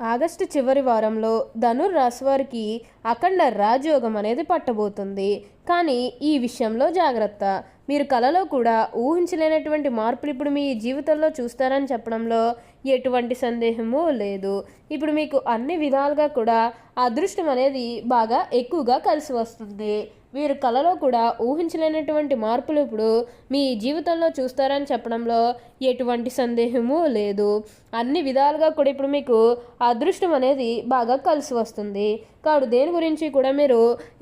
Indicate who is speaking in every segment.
Speaker 1: August చివరి వారంలో ధనుర్ రాశి వారికి అఖండ రాజయోగం అనేది పట్టబోతుంది. కానీ ఈ విషయంలో జాగ్రత్త. మీరు కలలో కూడా ఊహించలేనటువంటి మార్పులు ఇప్పుడు మీ జీవితంలో చూస్తారని చెప్పడంలో ఎటువంటి సందేహము లేదు. ఇప్పుడు మీకు అన్ని విధాలుగా కూడా అదృష్టం అనేది బాగా ఎక్కువగా కలిసి వస్తుంది. మీరు కలలో కూడా ఊహించలేనటువంటి మార్పులు ఇప్పుడు మీ జీవితంలో చూస్తారని చెప్పడంలో ఎటువంటి సందేహము లేదు. అన్ని విధాలుగా కూడా ఇప్పుడు మీకు అదృష్టం అనేది బాగా కలిసి వస్తుంది. కాదు దేని గురించి కూడా మీరు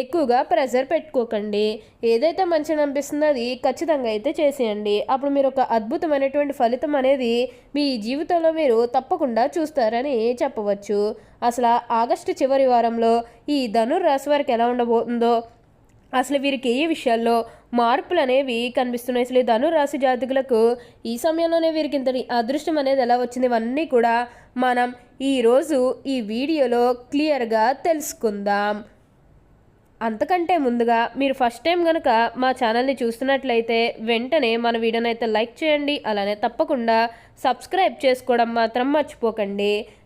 Speaker 1: ఎక్కువగా ప్రెజర్ పెట్టుకోకండి. ఏదైతే మంచిగా అనిపిస్తుందో అది ఖచ్చితంగా అయితే చేసేయండి. అప్పుడు మీరు ఒక అద్భుతమైనటువంటి ఫలితం అనేది మీ జీవితంలో మీరు తప్పకుండా చూస్తారని చెప్పవచ్చు. అసలు ఆగస్టు చివరి వారంలో ఈ ధనుర్ రాశి వారికి ఎలా ఉండబోతుందో అసలు వీరికి ఏ విషయాల్లో మార్పులు అనేవి కనిపిస్తున్నాయి? అసలు ఈ ధనురాశి జాతకులకు ఈ సమయంలోనే వీరికి ఇంతటి అదృష్టం అనేది ఎలా వచ్చింది? ఇవన్నీ కూడా మనం ఈరోజు ఈ వీడియోలో క్లియర్గా తెలుసుకుందాం. అంతకంటే ముందుగా మీరు ఫస్ట్ టైం కనుక మా ఛానల్ని చూస్తున్నట్లయితే వెంటనే మన వీడియోని అయితే లైక్ చేయండి అలానే తప్పకుండా సబ్స్క్రైబ్ చేసుకోవడం మాత్రం మర్చిపోకండి.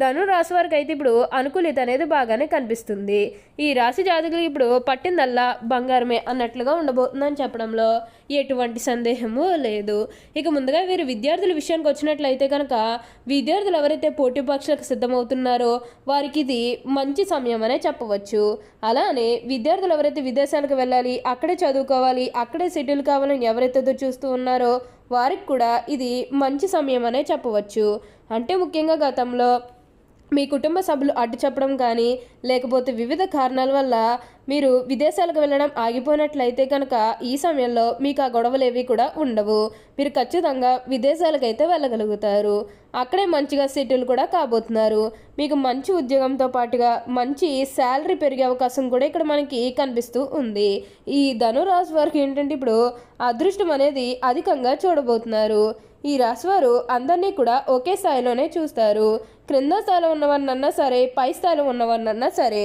Speaker 1: ధను రాశి వారికి అయితే ఇప్పుడు అనుకూలిత అనేది బాగానే కనిపిస్తుంది. ఈ రాశి జాతకులు ఇప్పుడు పట్టిందల్లా బంగారమే అన్నట్లుగా ఉండబోతుందని చెప్పడంలో ఎటువంటి సందేహము లేదు. ఇక ముందుగా వీరు విద్యార్థుల విషయానికి వచ్చినట్లయితే కనుక విద్యార్థులు ఎవరైతే పోటీ పరీక్షలకు సిద్ధమవుతున్నారో వారికి ఇది మంచి సమయం అనే చెప్పవచ్చు. అలానే విద్యార్థులు ఎవరైతే విదేశాలకు వెళ్ళాలి అక్కడే చదువుకోవాలి అక్కడే సెటిల్ కావాలని ఎవరైతే చూస్తూ ఉన్నారో వారికి కూడా ఇది మంచి సమయం అనే చెప్పవచ్చు. అంటే ముఖ్యంగా గతంలో మీ కుటుంబ సభ్యులు అడ్డు చెప్పడం కానీ లేకపోతే వివిధ కారణాల వల్ల మీరు విదేశాలకు వెళ్ళడం ఆగిపోయినట్లయితే కనుక ఈ సమయంలో మీకు ఆ గొడవలు ఏవి కూడా ఉండవు. మీరు ఖచ్చితంగా విదేశాలకైతే వెళ్ళగలుగుతారు. అక్కడే మంచిగా సెటిల్ కూడా కాబోతున్నారు. మీకు మంచి ఉద్యోగంతో పాటుగా మంచి శాలరీ పెరిగే అవకాశం కూడా ఇక్కడ మనకి కనిపిస్తూ ఉంది. ఈ ధనురాశి వారికి ఏంటంటే ఇప్పుడు అదృష్టం అనేది అధికంగా చూడబోతున్నారు. ఈ రాశివారు అందరినీ కూడా ఒకే స్థాయిలోనే చూస్తారు. క్రింద స్థాయిలో ఉన్నవారినన్నా సరే పై స్థాయిలో ఉన్నవారినన్నా సరే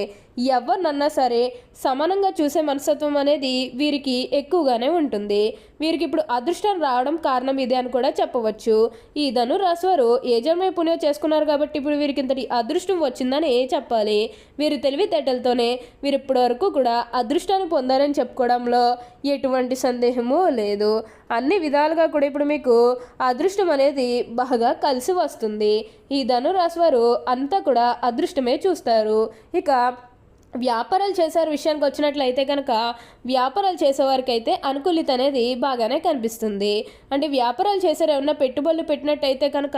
Speaker 1: ఎవరినన్నా సరే సమానంగా చూసే మనస్తత్వం అనేది వీరికి ఎక్కువగానే ఉంటుంది. వీరికి ఇప్పుడు అదృష్టం రావడం కారణం ఇదే అని కూడా చెప్పవచ్చు. ఈ ధను రాశివారు ఏ జన్మ పుణ్యం చేసుకున్నారు కాబట్టి ఇప్పుడు వీరికి ఇంతటి అదృష్టం వచ్చిందని చెప్పాలి. వీరి తెలివితేటలతోనే వీరు ఇప్పటి వరకు కూడా అదృష్టాన్ని పొందారని చెప్పుకోవడంలో ఎటువంటి సందేహము లేదు. అన్ని విధాలుగా కూడా ఇప్పుడు మీకు అదృష్టం అనేది బాగా కలిసి వస్తుంది. ఈ ధనురాశి వారు అంతా కూడా అదృష్టమే చూస్తారు. ఇక వ్యాపారాలు చేసే విషయానికి వచ్చినట్లయితే కనుక వ్యాపారాలు చేసేవారికి అయితే అనుకూలిత అనేది బాగానే కనిపిస్తుంది. అంటే వ్యాపారాలు చేసే ఏమన్నా పెట్టుబడులు పెట్టినట్టయితే కనుక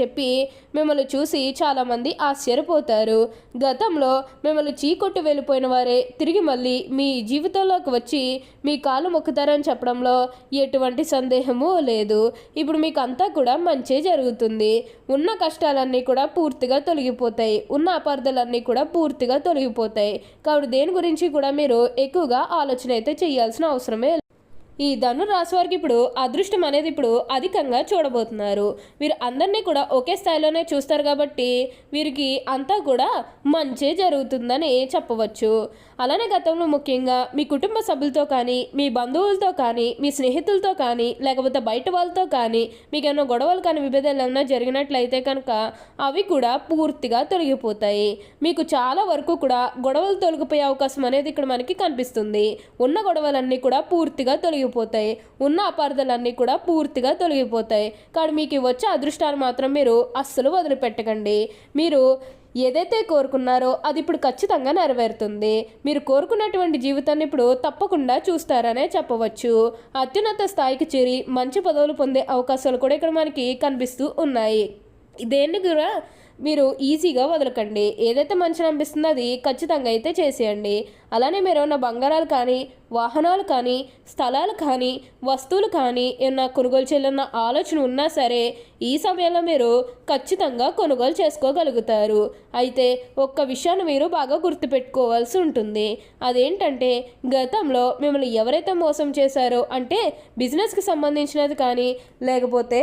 Speaker 1: చెప్పి మిమ్మల్ని చూసి చాలామంది ఆశ్చర్యపోతారు. గతంలో మిమ్మల్ని చీకొట్టు వెళ్ళిపోయిన వారే తిరిగి మళ్ళీ మీ జీవితంలోకి వచ్చి మీ కాలు మొక్కుతారని చెప్పడంలో ఎటువంటి సందేహము లేదు. ఇప్పుడు మీకు అంతా కూడా మంచి జరుగుతుంది. ఉన్న కష్టాలన్నీ కూడా పూర్తిగా తొలగిపోతాయి. ఉన్న అపార్థాలన్నీ కూడా పూర్తిగా తొలగిపోతాయి. కాబట్టి దేని గురించి కూడా మీరు ఎక్కువగా ఆలోచన అయితే చేయాల్సిన అవసరమే ఈ ధను రాశి వారికి ఇప్పుడు అదృష్టం అనేది ఇప్పుడు అధికంగా చూడబోతున్నారు. వీరు అందరినీ కూడా ఒకే స్థాయిలోనే చూస్తారు కాబట్టి వీరికి అంతా కూడా మంచి జరుగుతుందని చెప్పవచ్చు. అలానే గతంలో ముఖ్యంగా మీ కుటుంబ సభ్యులతో కానీ మీ బంధువులతో కానీ మీ స్నేహితులతో కానీ లేకపోతే బయట వాళ్ళతో కానీ మీకు ఏమైనా గొడవలు కానీ విభేదాలు ఏమైనా జరిగినట్లయితే కనుక అవి కూడా పూర్తిగా తొలగిపోతాయి. మీకు చాలా వరకు కూడా గొడవలు తొలగిపోయే అవకాశం అనేది ఇక్కడ మనకి కనిపిస్తుంది. ఉన్న గొడవలన్నీ కూడా పూర్తిగా తొలగి తొలగిపోతాయి. ఉన్న అపార్థలన్నీ కూడా పూర్తిగా తొలగిపోతాయి. కానీ మీకు వచ్చే అదృష్టాన్ని మాత్రం మీరు అస్సలు వదిలిపెట్టకండి. మీరు ఏదైతే కోరుకున్నారో అది ఇప్పుడు ఖచ్చితంగా నెరవేరుతుంది. మీరు కోరుకున్నటువంటి జీవితాన్ని ఇప్పుడు తప్పకుండా చూస్తారనే చెప్పవచ్చు. అత్యున్నత స్థాయికి చేరి మంచి పదవులు పొందే అవకాశాలు కూడా ఇక్కడ మనకి కనిపిస్తూ ఉన్నాయి. దేన్ని కూడా మీరు ఈజీగా వదలకండి. ఏదైతే మంచిని అనిపిస్తుందో అది ఖచ్చితంగా అయితే చేసేయండి. అలానే మీరు ఏమైనా బంగారాలు కానీ వాహనాలు కానీ స్థలాలు కానీ వస్తువులు కానీ ఏమన్నా కొనుగోలు చేయాలన్న ఆలోచన ఉన్నా సరే ఈ సమయంలో మీరు ఖచ్చితంగా కొనుగోలు చేసుకోగలుగుతారు. అయితే ఒక్క విషయాన్ని మీరు బాగా గుర్తుపెట్టుకోవాల్సి ఉంటుంది. అదేంటంటే గతంలో మిమ్మల్ని ఎవరైతే మోసం చేశారో అంటే బిజినెస్కి సంబంధించినది కానీ లేకపోతే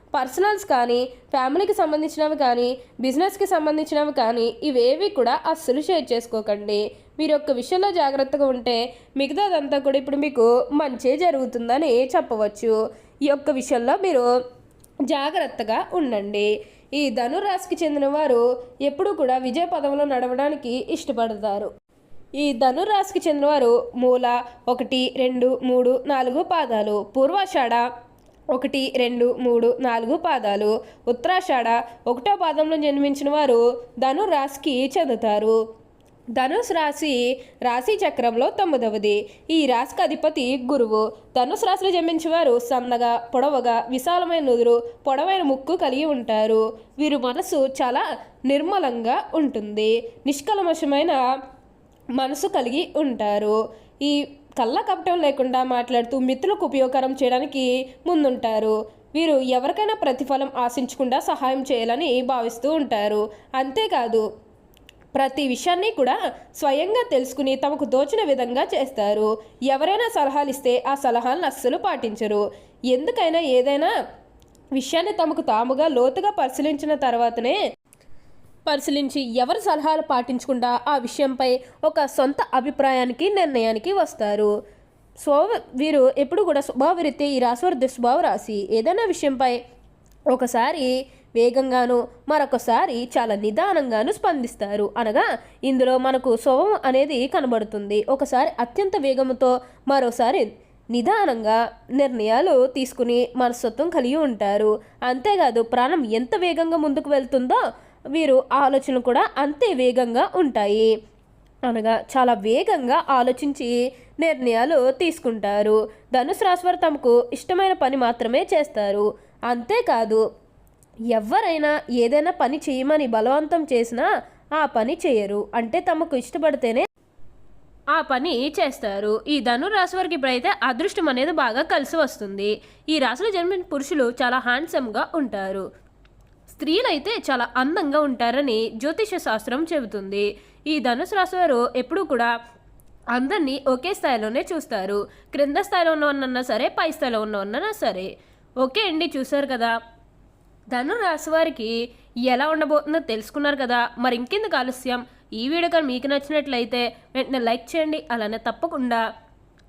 Speaker 1: పర్సనల్స్ కానీ ఫ్యామిలీకి సంబంధించినవి కానీ బిజినెస్కి సంబంధించినవి కానీ ఇవేవి కూడా అస్సలు షేర్ చేసుకోకండి. మీరు ఒక్క విషయంలో జాగ్రత్తగా ఉంటే మిగతాదంతా కూడా ఇప్పుడు మీకు మంచి జరుగుతుందని చెప్పవచ్చు. ఈ యొక్క విషయంలో మీరు జాగ్రత్తగా ఉండండి. ఈ ధనురాశికి చెందిన వారు ఎప్పుడూ కూడా విజయ పదంలో నడవడానికి ఇష్టపడతారు. ఈ ధనురాశికి చెందినవారు మూల ఒకటి రెండు మూడు నాలుగు పాదాలు పూర్వాషాఢ ఒకటి రెండు మూడు నాలుగు పాదాలు. ఉత్తరాషాఢ ఒకటో పాదంలో జన్మించిన వారు ధనురాశికి చెందుతారు. ధనుసు రాశి రాశి చక్రంలో తొమ్మిదవది. ఈ రాశికి అధిపతి గురువు. ధనుసు రాశిలో జన్మించేవారు సన్నగా పొడవగా విశాలమైన నుదురు పొడవైన ముక్కు కలిగి ఉంటారు. వీరు మనసు చాలా నిర్మలంగా ఉంటుంది. నిష్కలమశమైన మనసు కలిగి ఉంటారు. ఈ కళ్ళ కపటం లేకుండా మాట్లాడుతూ మిత్రులకు ఉపయోగకరం చేయడానికి ముందుంటారు. వీరు ఎవరికైనా ప్రతిఫలం ఆశించకుండా సహాయం చేయాలని భావిస్తూ ఉంటారు. అంతేకాదు ప్రతి విషయాన్ని కూడా స్వయంగా తెలుసుకుని తమకు దోచిన విధంగా చేస్తారు. ఎవరైనా సలహాలు ఇస్తే ఆ సలహాలను అస్సలు పాటించరు. ఎందుకైనా ఏదైనా విషయాన్ని తమకు తాముగా లోతుగా పరిశీలించిన తర్వాతనే పరిశీలించి ఎవరి సలహాలు పాటించకుండా ఆ విషయంపై ఒక సొంత అభిప్రాయానికి నిర్ణయానికి వస్తారు. స్వభావ వీరు ఎప్పుడు కూడా స్వభావరీత్యా ఈ రాశివారి దుస్వభావ రాశి ఏదైనా విషయంపై ఒకసారి వేగంగాను మరొకసారి చాలా నిదానంగాను స్పందిస్తారు. అనగా ఇందులో మనకు స్వభావం అనేది కనబడుతుంది. ఒకసారి అత్యంత వేగంతో మరోసారి నిదానంగా నిర్ణయాలు తీసుకుని మనస్తత్వం కలిగి ఉంటారు. అంతేకాదు ప్రాణం ఎంత వేగంగా ముందుకు వెళ్తుందో వీరు ఆలోచనలు కూడా అంతే వేగంగా ఉంటాయి. అనగా చాలా వేగంగా ఆలోచించి నిర్ణయాలు తీసుకుంటారు. ధనుసు రాశి వారు తమకు ఇష్టమైన పని మాత్రమే చేస్తారు. అంతేకాదు ఎవరైనా ఏదైనా పని చేయమని బలవంతం చేసినా ఆ పని చేయరు. అంటే తమకు ఇష్టపడితేనే ఆ పని చేస్తారు. ఈ ధను రాశి వారికి ఇప్పుడైతే అదృష్టం అనేది బాగా కలిసి వస్తుంది. ఈ రాశిలో జన్మిన పురుషులు చాలా హ్యాండ్సమ్గా ఉంటారు. స్త్రీలైతే చాలా అందంగా ఉంటారని జ్యోతిష శాస్త్రం చెబుతుంది. ఈ ధనుసు రాశి వారు ఎప్పుడూ కూడా అందరినీ ఒకే స్థాయిలోనే చూస్తారు. క్రింద స్థాయిలో ఉన్నవన్నా సరే పై స్థాయిలో ఉన్నవన్నా సరే. ఓకే అండి చూసారు కదా. ధను రాశి వారికి ఎలా ఉండబోతుందో తెలుసుకున్నారు కదా. మరి ఇంకెందుకు ఆలస్యం? ఈ వీడియో కానీ మీకు నచ్చినట్లయితే వెంటనే లైక్ చేయండి అలానే తప్పకుండా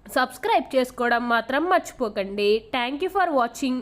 Speaker 1: సబ్స్క్రైబ్ చేసుకోవడం మాత్రం మర్చిపోకండి. Thank you for watching.